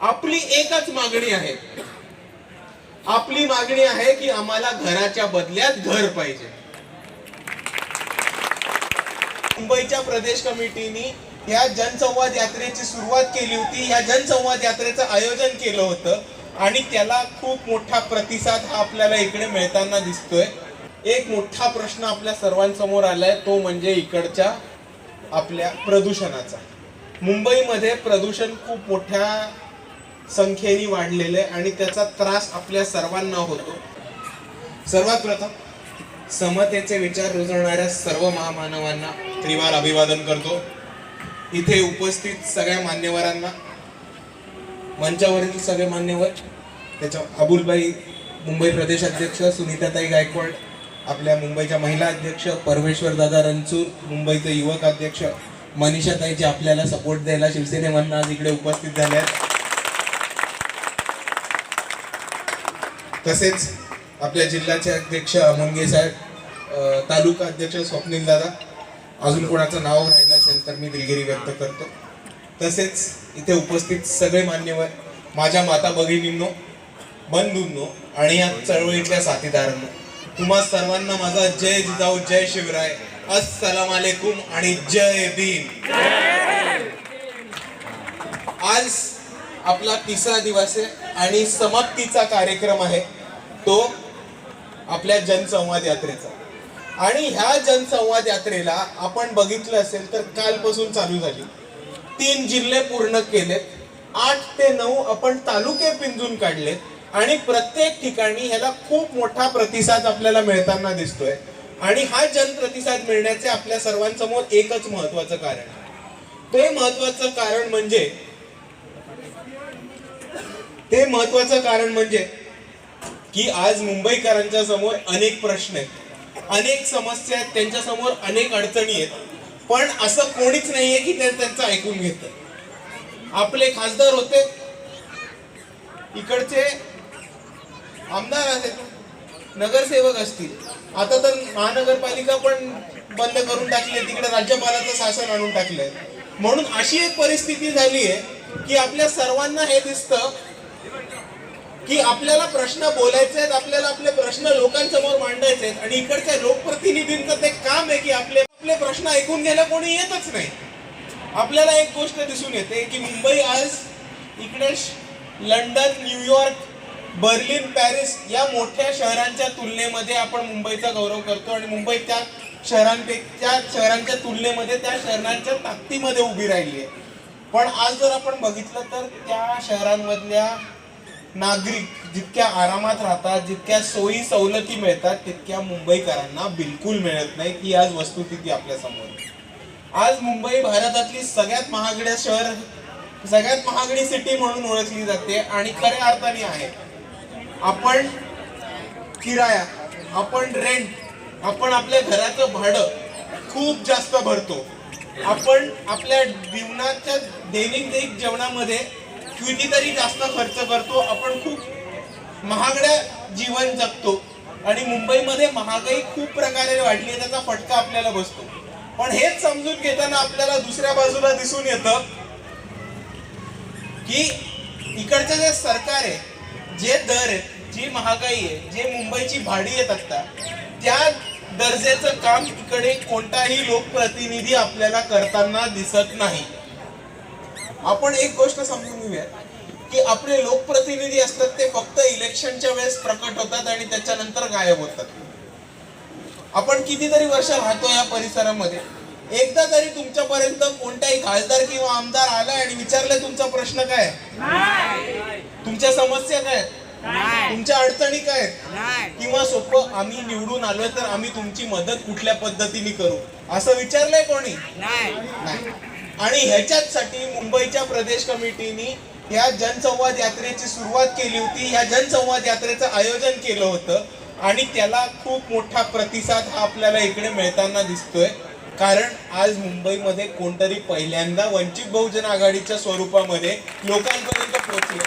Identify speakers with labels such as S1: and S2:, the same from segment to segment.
S1: आपली एकच मागणी आहे. आपली मागणी आहे की आम्हाला घराच्या बदल्यात घर पाहिजे. मुंबईच्या प्रदेश कमिटीनी या जनसंवाद यात्रेची सुरुवात केली होती. या जनसंवाद यात्रेचं आयोजन केलं होतं आणि त्याला खूप मोठा प्रतिसाद हा आपल्याला इकडे मिळताना दिसतोय. एक मोठा प्रश्न आपल्या सर्वांसमोर आलाय तो म्हणजे इकडच्या आपल्या प्रदूषणाचा. मुंबईमध्ये प्रदूषण खूप मोठ्या संख्येने वाढलेलं आहे आणि त्याचा त्रास आपल्या सर्वांना होतो. सर्वात प्रथम समतेचे विचार रुजवणाऱ्या सर्व महामानवांना त्रिवार अभिवादन करतो. इथे उपस्थित सगळ्या मान्यवरांना मंचावरील सगळे मान्यवर त्याच्या अबुलबाई मुंबई प्रदेश अध्यक्ष सुनीताताई गायकवाड आपल्या मुंबईच्या महिला अध्यक्ष परमेश्वर दादा रणचूर मुंबईचे युवक अध्यक्ष मनीषाताई जे आपल्याला सपोर्ट द्यायला शिवसेनेमधनं आज इकडे उपस्थित झाले आहेत. तसेच आपल्या जिल्ह्याचे अध्यक्ष मुंगे साहेब तालुका अध्यक्ष स्वप्नील दादा अजून कोणाचं नाव राहिलं असेल तर मी दिलगिरी व्यक्त करतो. तसेच इथे उपस्थित सगळे मान्यवर माझ्या माता भगिनींनो बंधूंनो आणि या चळवळीतल्या साथीदारांनो तुम्हा सर्वांना माझा जय जिजाऊ जय शिवराय. अस्सलाम वालेकुम आणि जय भीम. आज आपला तिसरा दिवस आहे. आणि समाप्तीचा कार्यक्रम आहे तो आपल्या जनसंवाद यात्रेचा. आणि ह्या जनसंवाद यात्रेला आपण बघितलं असेल तर कालपासून चालू झाली. तीन जिल्हे पूर्ण केलेत. आठ ते नऊ आपण तालुके पिंजून काढलेत. आणि प्रत्येक ठिकाणी ह्याला खूप मोठा प्रतिसाद आपल्याला मिळताना दिसतोय. आणि हा जनप्रतिसाद मिळण्याचे आपल्या सर्वांसमोर एकच महत्वाचं कारण आहे. ते महत्वाचं कारण म्हणजे ते महत्वाचं कारण म्हणजे की आज मुंबईकरांच्या समोर अनेक प्रश्न आहेत. अनेक समस्या आहेत त्यांच्यासमोर अनेक अडचणी आहेत. पण असं कोणीच नाहीये की ते त्यांचं ऐकून घेत. आपले खासदार होते. इकडचे आमदार आहेत. नगरसेवक असतील. आता तर महानगरपालिका पण बंद करून टाकली आहे. तिकडे राज्यपालाचं शासन आणून टाकलंय. म्हणून अशी एक परिस्थिती झाली आहे की आपल्या सर्वांना हे दिसतं की आपल्याला प्रश्न बोलायचे आहेत आपल्याला आपले प्रश्न लोकांसमोर मांडायचे आहेत आणि इकडच्या लोकप्रतिनिधींचं ते काम आहे की आपले आपले प्रश्न ऐकून घ्यायला कोणी येतच नाही. आपल्याला एक गोष्ट दिसून येते की मुंबई आज इकडे लंडन न्यूयॉर्क बर्लिन पॅरिस या मोठ्या शहरांच्या तुलनेमध्ये आपण मुंबईचा गौरव करतो आणि मुंबई त्या शहरांपेक्षा शहरांच्या तुलनेमध्ये त्या शहरांच्या ताकदीमध्ये उभी राहिली आहे. पण आज जर आपण बघितलं तर त्या शहरांमधल्या नागरिक जितक्या आरामात राहतात जितक्या सोयी सवलती मिळतात तितक्या मुंबईकरांना बिलकुल मिळत नाही ही आज वस्तुस्थिती आपल्यासमोर आज मुंबई भारतातली सगळ्यात महागड्या शहर सगळ्यात महागडी सिटी म्हणून ओळखली जाते आणि खऱ्या अर्थाने आहे. आपण किराया आपण रेंट आपण आपल्या घराचं भाडं खूप जास्त भरतो. आपण आपल्या जीवनाच्या दैनिक जेवणामध्ये कितीतरी जास्त खर्च करतो. आपण खूप महागड्या जीवन जगतो. आणि मुंबईमध्ये महागाई खूप प्रकारे वाढली आहे त्याचा फटका आपल्याला बसतो. पण हेच समजून घेताना आपल्याला दुसऱ्या बाजूला दिसून येतं की इकडचं जे सरकार आहे जे दर आहे जी महागाई आहे जे मुंबईची भाडी येत असतात त्या दर्जेचं काम इकडे कोणताही लोकप्रतिनिधी आपल्याला करताना दिसत नाही. आपण एक गोष्ट समजून घेऊया की आपले लोकप्रतिनिधी असतात ते फक्त इलेक्शनच्या वेळेस प्रकट होतात आणि त्याच्यानंतर गायब होतात आपण कितीतरी वर्ष राहतो या परिसरामध्ये एकदा तरी तुमच्यापर्यंत कोणताही खासदार किंवा आमदार आलाय आणि विचारलंय तुमचा प्रश्न काय? तुमच्या समस्या काय? तुमच्या अडचणी काय? किंवा सोपं आम्ही निवडून आलोय तर आम्ही तुमची मदत कुठल्या पद्धतीने करू असं विचारलंय कोणी नाही आणि ह्याच्याचसाठी मुंबईच्या प्रदेश कमिटीनी या जनसंवाद यात्रेची सुरुवात केली होती. या जनसंवाद यात्रेचं आयोजन केलं होतं. आणि त्याला खूप मोठा प्रतिसाद हा आपल्याला इकडे मिळताना दिसतोय. कारण आज मुंबईमध्ये कोणतरी पहिल्यांदा वंचित बहुजन आघाडीच्या स्वरूपामध्ये लोकांपर्यंत पोहोचले.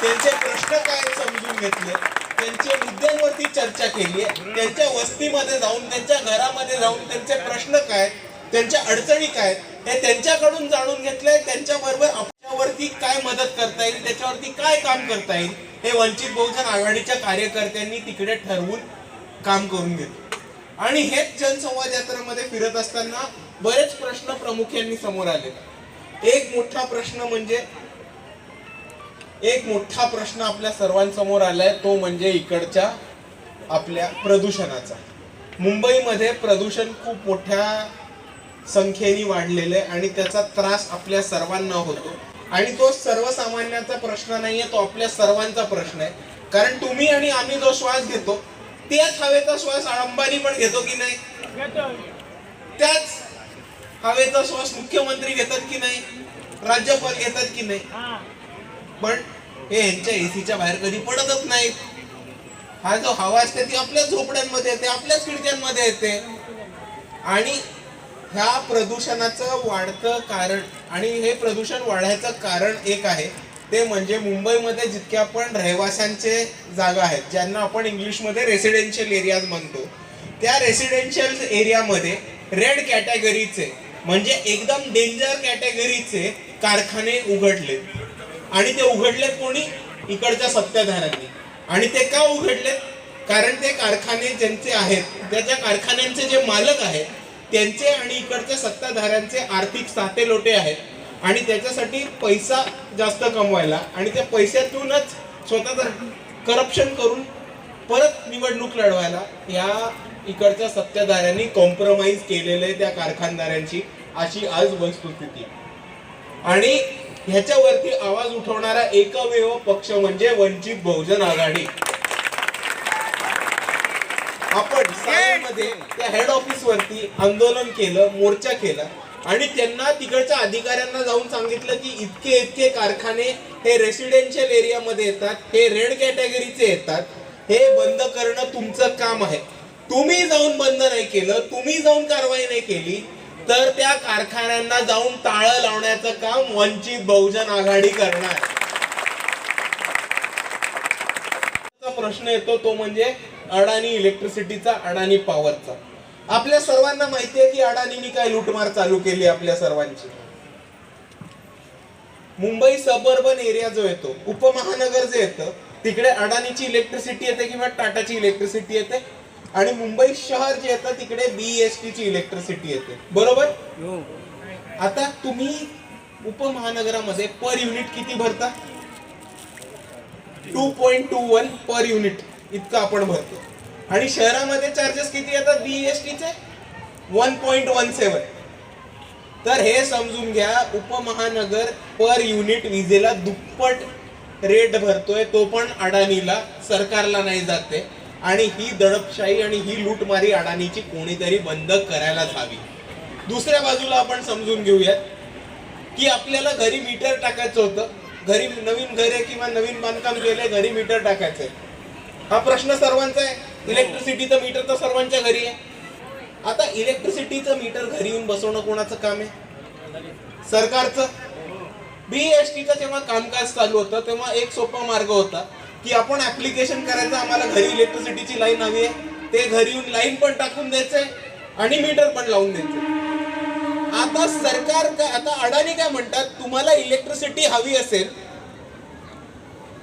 S1: त्यांचे प्रश्न काय समजून घेतले. त्यांच्या मुद्द्यांवरती चर्चा केली आहे. त्यांच्या वस्तीमध्ये जाऊन त्यांच्या घरामध्ये जाऊन त्यांचे प्रश्न काय त्यांच्या अडचणी काय हे त्यांच्याकडून जाणून घेतलंय त्यांच्या बरोबर काय मदत करता येईल त्याच्यावरती काय काम करता येईल हे वंचित बहुजन आघाडीच्या कार्यकर्त्यांनी तिकडे ठरवून काम करून घेतलं. आणि हेच जनसंवाद यात्रेमध्ये फिरत असताना बरेच प्रश्न प्रामुख्यांनी समोर आले. एक मोठा प्रश्न म्हणजे एक मोठा प्रश्न आपल्या सर्वांसमोर आलाय तो म्हणजे इकडच्या आपल्या प्रदूषणाचा. मुंबईमध्ये प्रदूषण खूप मोठ्या संख्येने वाढलेलं आहे आणि त्याचा त्रास आपल्या सर्वांना होतो. आणि तो सर्वसामान्याचा प्रश्न नाहीये तो आपल्या सर्वांचा प्रश्न आहे. कारण तुम्ही आणि आम्ही जो श्वास घेतो त्याच हवेचा श्वास अंबानी पण घेतो की नाही? त्याच हवेचा श्वास मुख्यमंत्री घेतात की नाही? राज्यपाल घेतात की नाही? पण हे यांच्या एसीच्या बाहेर कधी पडतच नाहीत. हा जो हवा असते ती आपल्याच झोपड्यांमध्ये येते आपल्याच खिडक्यांमध्ये येते. आणि ह्या प्रदूषणाचं वाढतं कारण आणि हे प्रदूषण वाढायचं कारण एक आहे. ते म्हणजे मुंबईमध्ये जितके आपण रहिवाशांचे जागा आहेत ज्यांना आपण इंग्लिशमध्ये रेसिडेन्शियल एरियाज म्हणतो त्या रेसिडेन्शियल एरियामध्ये रेड कॅटेगरीचे म्हणजे एकदम डेंजर कॅटेगरीचे कारखाने उघडले. आणि ते उघडलेत कोणी? इकडच्या सत्ताधाऱ्यांनी आणि ते का उघडलेत कारण ते कारखाने ज्यांचे आहेत त्याच्या कारखान्यांचे जे मालक आहेत त्यांचे आणि इकडच्या सत्ताधाऱ्यांचे आर्थिक साते लोटे आहेत. आणि त्याच्यासाठी पैसा जास्त कमवायला आणि त्या पैशातूनच स्वतःचं करप्शन करून परत निवडणूक लढवायला या इकडच्या सत्ताधाऱ्यांनी कॉम्प्रोमाइज केलेलं आहे त्या कारखानदारांची अशी आज वस्तुस्थिती. आणि ह्याच्यावरती आवाज उठवणारा एकमेव पक्ष म्हणजे वंचित बहुजन आघाडी. आपण मध्ये त्या हेड ऑफिस वरती आंदोलन केलं मोर्चा केला आणि त्यांना तिकडच्या अधिकाऱ्यांना जाऊन सांगितलं की इतके इतके कारखाने हे रेसिडेन्शियल एरियामध्ये येतात हे रेड कॅटेगरीचे येतात हे बंद करणं तुमचं काम आहे. तुम्ही जाऊन बंद नाही केलं तुम्ही जाऊन कारवाई नाही केली तर त्या कारखान्यांना जाऊन टाळं लावण्याचं काम वंचित बहुजन आघाडी करणार. प्रश्न येतो तो म्हणजे अडाणी इलेक्ट्रिसिटीचा अडाणी पॉवरचा आपल्या सर्वांना माहिती आहे की अडाणीनी काय लूटमार चालू केली आपल्या सर्वांची. मुंबई सबअर्बन एरिया जो येतो उपमहानगर जे येतं तिकडे अडाणीची इलेक्ट्रिसिटी येते किंवा टाटाची इलेक्ट्रिसिटी येते आणि मुंबई शहर जे येतं तिकडे बीएसटी ची इलेक्ट्रिसिटी येते. बरोबर? आता तुम्ही उपमहानगरामध्ये पर युनिट किती भरता? Two point two one per unit इतकं आपण भरतो आणि शहरामध्ये चार्जेस किती येतात? बीएसटीचे वन पॉईंट वन सेवन तर हे समजून घ्या उपमहानगर पर युनिट विजेला दुप्पट रेट भरतोय तो पण अडाणीला सरकारला नाही जाते. आणि ही दडपशाही आणि ही लूटमारी अडाणीची कोणीतरी बंद करायलाच हवी. दुसऱ्या बाजूला आपण समजून घेऊयात की आपल्याला घरी मीटर टाकायचं होतं. घरी नवीन घर आहे किंवा नवीन बांधकाम केले घरी मीटर टाकायचंय. हा प्रश्न सर्वांचा आहे. इलेक्ट्रिसिटीचं मीटर तर सर्वांच्या घरी आहे. आता इलेक्ट्रिसिटीचं मीटर घरी येऊन बसवणं कोणाचं काम आहे? सरकारचं? बीएसटीचं जेव्हा कामकाज चालू होतं तेव्हा एक सोपा मार्ग होता की आपण ऍप्लिकेशन करायचं आम्हाला घरी इलेक्ट्रिसिटीची लाईन हवी आहे. ते घरी येऊन लाईन पण टाकून द्यायचंय आणि मीटर पण लावून द्यायचंय. आता सरकार का आता अडाणी काय म्हणतात तुम्हाला इलेक्ट्रिसिटी हवी असेल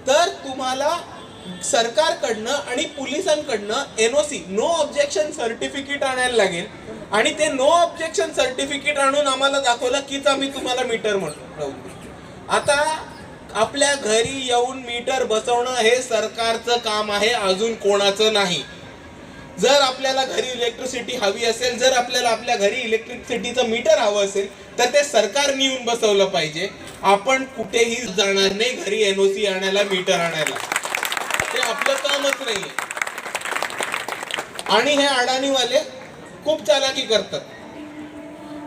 S1: तर तुम्हाला सरकारकडनं आणि पोलिसांकडनं एनओसी नो ऑब्जेक्शन सर्टिफिकेट आणायला लागेल. आणि ते नो ऑब्जेक्शन सर्टिफिकेट आणून आम्हाला दाखवलं कीच आम्ही तुम्हाला मीटर म्हणून. आता आपल्या घरी येऊन मीटर बसवणं हे सरकारचं काम आहे अजून कोणाचं नाही. जर आपल्याला घरी इलेक्ट्रिसिटी हवी असेल जर आपल्याला आपल्या घरी इलेक्ट्रिसिटीचं मीटर हवं असेल तर ते सरकारने येऊन बसवलं पाहिजे. आपण कुठेही जाणार नाही घरी एनओसी आणायला मीटर आणायला. हे आपलं कामच नाहीये. आणि हे अडाणीवाले खूप चालाकी करतात.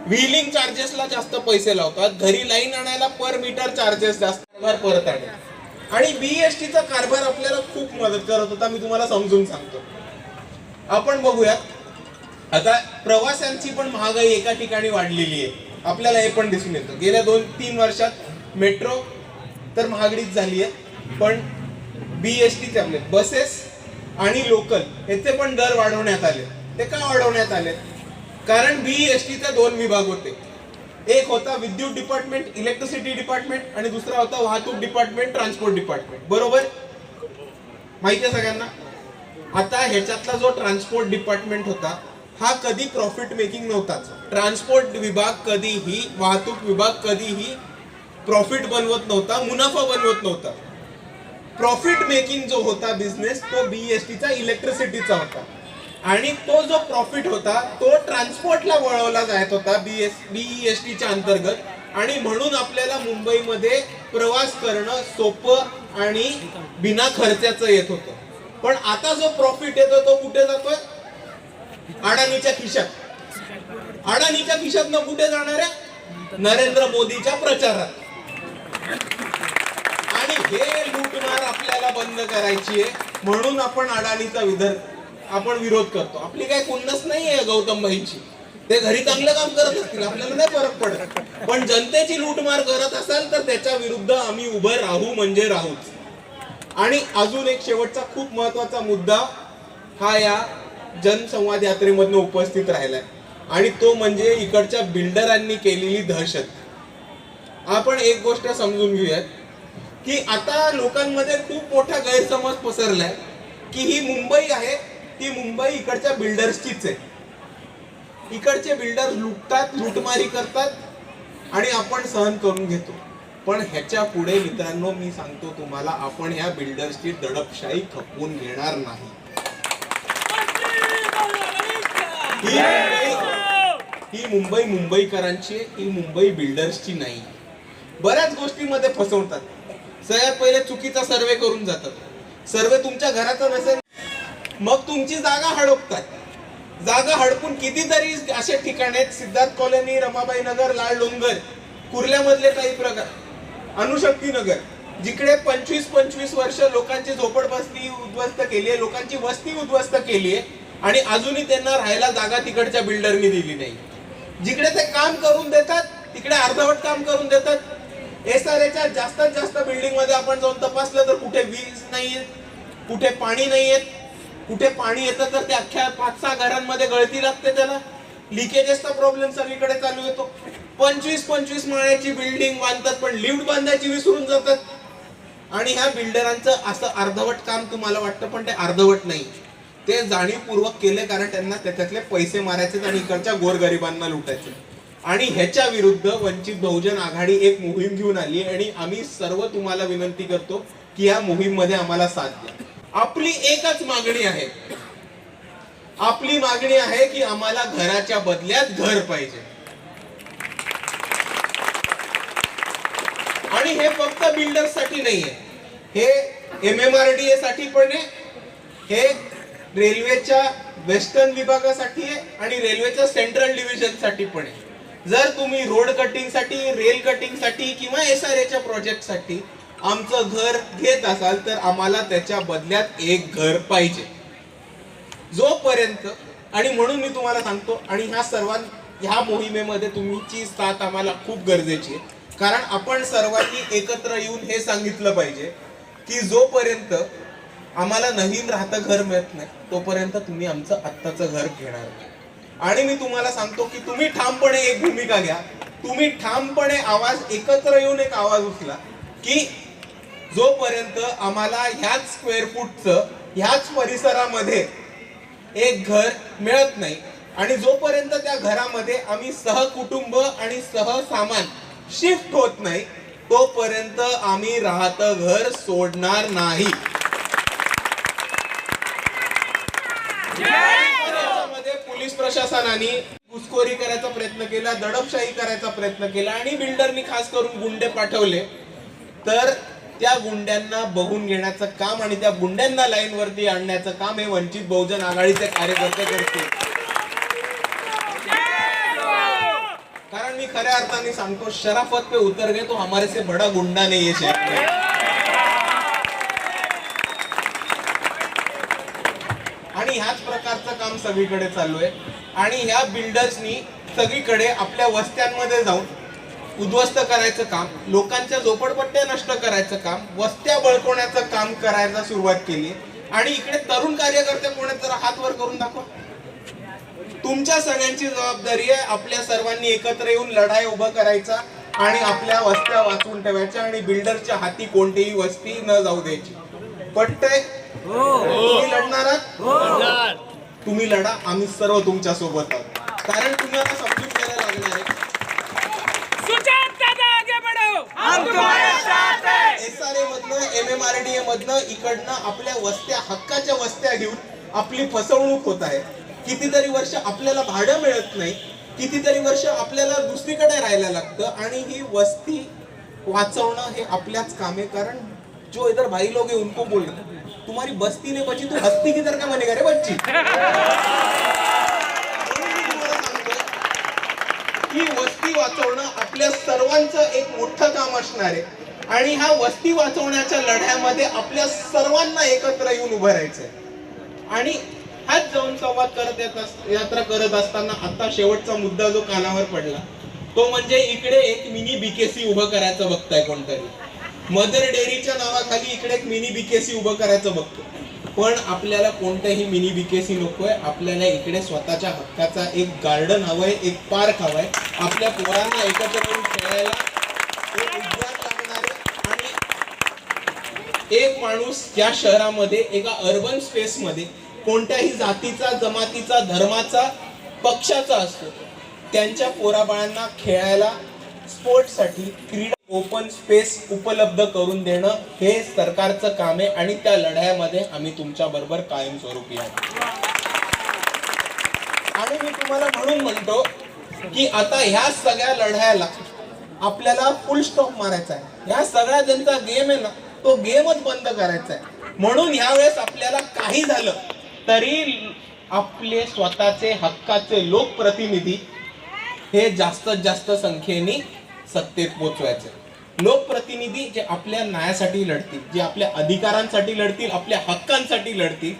S1: व्हीलिंग चार्जेसला जास्त पैसे लावतात. घरी लाईन आणायला पर मीटर चार्जेस जास्त परत आणे आणि बीएसटीचा कारभार आपल्याला खूप मदत करत होता. मी तुम्हाला समजून सांगतो. आपण बघूयात. आता प्रवाशांची पण महागाई एका ठिकाणी वाढलेली आहे. आपल्याला हे पण दिसून येतं. गेल्या दोन तीन वर्षात मेट्रो तर महागडीच झाली आहे पण बी एस टीचे आपले. बसेस आणि लोकल याचे पण दर वाढवण्यात आले. ते का वाढवण्यात आले? कारण बी एस टीचे दोन विभाग होते. एक होता विद्युत डिपार्टमेंट इलेक्ट्रिसिटी डिपार्टमेंट आणि दुसरा होता वाहतूक डिपार्टमेंट ट्रान्सपोर्ट डिपार्टमेंट बरोबर? माहिती आहे सगळ्यांना? आता ह्याच्यातला जो ट्रान्सपोर्ट डिपार्टमेंट होता हा कधी प्रॉफिट मेकिंग नव्हताच ट्रान्सपोर्ट विभाग कधीही वाहतूक विभाग कधीही प्रॉफिट बनवत नव्हता मुनाफा बनवत नव्हता. प्रॉफिट मेकिंग जो होता बिझनेस तो बीएसटीचा इलेक्ट्रिसिटीचा होता. आणि तो जो प्रॉफिट होता तो ट्रान्सपोर्टला वळवला जात होता बी एस बी एस टीच्या अंतर्गत. आणि म्हणून आपल्याला मुंबईमध्ये प्रवास करणं सोपं आणि बिना खर्चाचं येत होतं. पण आता जो प्रॉफिट येतो तो कुठे जातोय? अडाणीच्या खिशात. अडाणीच्या खिशात न कुठे जाणार आहे? नरेंद्र मोदीच्या प्रचारात. हे लूटमार आपल्याला बंद करायची आहे म्हणून आपण अडाणीचा विदर आपण विरोध करतो. आपली काय कुन्नस नाही आहे गौतम भाईची. ते घरी चांगलं काम करत असतील आपल्याला नाही फरक पडत. पण जनतेची लूटमार करत असाल तर त्याच्या विरुद्ध आम्ही उभं राहू म्हणजे राहूच. आणि अजून एक शेवटचा खूप महत्त्वाचा मुद्दा हा या जनसंवाद यात्रेमधनं उपस्थित राहिलाय. आणि तो म्हणजे इकडच्या बिल्डरांनी केलेली दहशत. आपण एक गोष्ट समजून घेऊयात. की आता लोकांमध्ये खूप मोठा गैरसमज पसरलाय की ही मुंबई आहे ती मुंबई इकडच्या बिल्डर्सचीच आहे. इकडचे बिल्डर लुटतात लुटमारी करतात आणि आपण सहन करून घेतो. पण ह्याच्या पुढे मित्रांनो मी सांगतो तुम्हाला आपण ह्या बिल्डर्सची दडपशाही खपवून घेणार नाही. ही मुंबई मुंबई मुंबईकरांची ही मुंबई बिल्डर्सची नाही. बऱ्याच गोष्टींमध्ये फसवतात. सगळ्यात पहिले चुकीचा सर्वे करून जातात. सर्वे तुमच्या घराचा नसेल. मग तुमची जागा हडपतात. जागा हडपून कितीतरी असे ठिकाण आहेत सिद्धार्थ कॉलनी रमाबाई नगर लाल डोंगर कुर्ल्यामधले काही प्रकार. अनुशक्ती नगर जिकडे पंचवीस पंचवीस वर्ष लोकांची झोपडपट्टी उद्ध्वस्त केली आहे लोकांची वस्ती उद्ध्वस्त केली आहे आणि अजूनही त्यांना राहायला जागा तिकडच्या बिल्डरनी दिली नाही. जिकडे ते काम करून देतात तिकडे अर्धवट काम करून देतात एस आर जास्तीत जास्त बिल्डिंगमध्ये आपण जाऊन तपासलं तर कुठे वीज नाहीये कुठे पाणी नाहीये कुठे पाणी येतं तर ते अख्ख्या पाच सहा घरांमध्ये गळती लागते त्याला. लिकेजेसचा प्रॉब्लेम सगळीकडे चालू येतो पंचवीस पंचवीस माळ्याची बिल्डिंग बांधतात पण लिफ्ट बांधायची विसरून जातात. आणि ह्या बिल्डरांचं असं अर्धवट काम तुम्हाला वाटतं पण ते अर्धवट नाही. ते जाणीवपूर्वक केले कारण त्यांना त्याच्यातले पैसे मारायचे आणि इकडच्या गोरगरिबांना लुटायचे आणि ह्याच्या विरुद्ध वंचित बहुजन आघाडी एक मोहीम घेऊन आली आणि आम्ही सर्व तुम्हाला विनंती करतो की या मोहीममध्ये आम्हाला साथ द्या. आपली एकच मागणी आहे. आपली मागणी आहे की आम्हाला घराच्या बदल्यात घर पाहिजे. आणि हे फक्त बिल्डर्ससाठी नाहीये हे M M R D A साठी पण आहे. हे रेल्वेच्या वेस्टर्न विभागासाठी आहे आणि रेल्वेच्या सेंट्रल डिव्हिजनसाठी पण आहे. जर तुम्ही रोड कटिंगसाठी रेल कटिंगसाठी किंवा एस आर एच्या प्रोजेक्टसाठी आमचं घर घेत असाल तर आम्हाला त्याच्या बदल्यात एक घर पाहिजे. जोपर्यंत आणि म्हणून मी तुम्हाला सांगतो आणि ह्या सर्वां ह्या मोहिमेमध्ये तुमची साथ आम्हाला खूप गरजेची आहे. कारण आपण सर्वांनी एकत्र येऊन हे सांगितलं पाहिजे की जोपर्यंत आम्हाला नवीन राहतं घर मिळत नाही तोपर्यंत तुम्ही आमचं आत्ताचं घर घेणार नाही. आणि मी तुम्हाला सांगतो की तुम्ही ठामपणे एक भूमिका घ्या. तुम्ही ठामपणे आवाज एकत्र येऊन एक आवाज उचला की जोपर्यंत आम्हाला ह्याच स्क्वेअर फूटचं ह्याच परिसरामध्ये एक घर मिळत नाही आणि जोपर्यंत त्या घरामध्ये आम्ही सहकुटुंब आणि सहसामान शिफ्ट होत नाही तोपर्यंत आम्ही राहतं घर सोडणार नाही. पोलीस प्रशासनाने घुसखोरी करायचा प्रयत्न केला दडपशाही करायचा प्रयत्न केला आणि बिल्डरनी खास करून गुंडे पाठवले. तर त्या गुंड्यांना बघून घेण्याचं काम आणि त्या गुंड्यांना लाईनवरती आणण्याचं काम हे वंचित बहुजन आघाडीचे कार्यकर्ते करतील. कारण मी खऱ्या अर्थाने सांगतो शराफत पे उतर गए तो हमारे से बड़ा गुंडा नहीं है शेख में. आणि प्रकारचं काम सगळीकडे चालू आहे. आणि ह्या बिल्डर्सनी सगळीकडे आपल्या वस्त्यांमध्ये जाऊन उद्ध्वस्त करायचं काम लोकांच्या झोपडपट्ट्या नष्ट करायचं काम वस्त्या बळकवण्याचं काम करायला सुरुवात केली. आणि इकडे तरुण कार्यकर्ते कोणी जरा हात वर करून दाखवा. तुमच्या सगळ्यांची जबाबदारी आहे आपल्या सर्वांनी एकत्र येऊन लढाई उभं करायचा आणि आपल्या वस्त्या वाचवून ठेवायच्या आणि बिल्डरच्या हाती कोणतीही वस्ती न जाऊ द्यायची. पटतंय? तुम्ही लढणार आहात? तुम्ही लढा आम्ही सर्व तुमच्यासोबत आहोत. कारण तुम्हाला समजून घ्यायला लागणार आहे
S2: सुजात दादा आगे बढ़ो. हम तुम्हारे साथ हैं.
S1: एस आर ए मधनं M M R D A मधनं इकडनं आपल्या वस्त्या हक्काच्या वस्त्या घेऊन आपली फसवणूक होत आहे. कितीतरी वर्ष आपल्याला भाडं मिळत नाही. कितीतरी वर्ष आपल्याला दुसरीकडे राहायला लागतं. आणि ही वस्ती वाचवणं हे आपल्याच काम. आहे कारण जो इधर भाई लोग हैं उनको बोल रहे तुम्हारी बस्ती ने बची तू हस्ती किधर का बनेगा रे बच्ची? तुम्हाला ही वस्ती वाचवणं आपल्या सर्वांचं एक मोठं काम असणार आहे. आणि ह्या वस्ती वाचवण्याच्या लढ्यामध्ये आपल्या सर्वांना एकत्र येऊन उभं राहायचंय. आणि हाच जाऊन संवाद करत येत यात्रा करत असताना आता शेवटचा मुद्दा जो कानावर पडला तो म्हणजे इकडे एक मिनी बीकेसी उभं करायचं बघताय कोणतरी. मदर डेअरीच्या नावाखाली इकडे एक मिनी बीकेसी उभं करायचं बघतो. पण आपल्याला कोणतंही मिनी बीकेसी नकोय. आपल्याला इकडे स्वतःच्या हक्काचा एक गार्डन हवंय एक पार्क हवाय. आपल्या पोरांना एकत्र करून खेळायला एक आणि एक माणूस या शहरामध्ये एका अर्बन स्पेस मध्ये कोणत्याही जातीचा जमातीचा धर्माचा पक्षाचा असतो. त्यांच्या पोराबाळांना खेळायला स्पोर्ट्ससाठी क्रीडा ओपन स्पेस उपलब्ध करून देणं हे सरकारचं काम आहे आणि त्या लढ्यामध्ये आम्ही तुमच्या बरोबर कायमस्वरूपी आहोत. आणि मी तुम्हाला म्हणून म्हणतो की आता ह्या सगळ्या लढ्याला आपल्याला फुल स्टॉप मारायचा आहे. ह्या सगळ्या ज्यांचा गेम आहे ना तो गेमच बंद करायचा आहे. म्हणून ह्यावेळेस आपल्याला काही झालं तरी आपले स्वतःचे हक्काचे लोकप्रतिनिधी हे जास्तीत जास्त संख्येने सत्तेत पोचवायचे. लोकप्रतिनिधी जे आपल्या न्यायासाठी लढतील जे आपल्या अधिकारांसाठी लढतील आपल्या हक्कांसाठी लढतील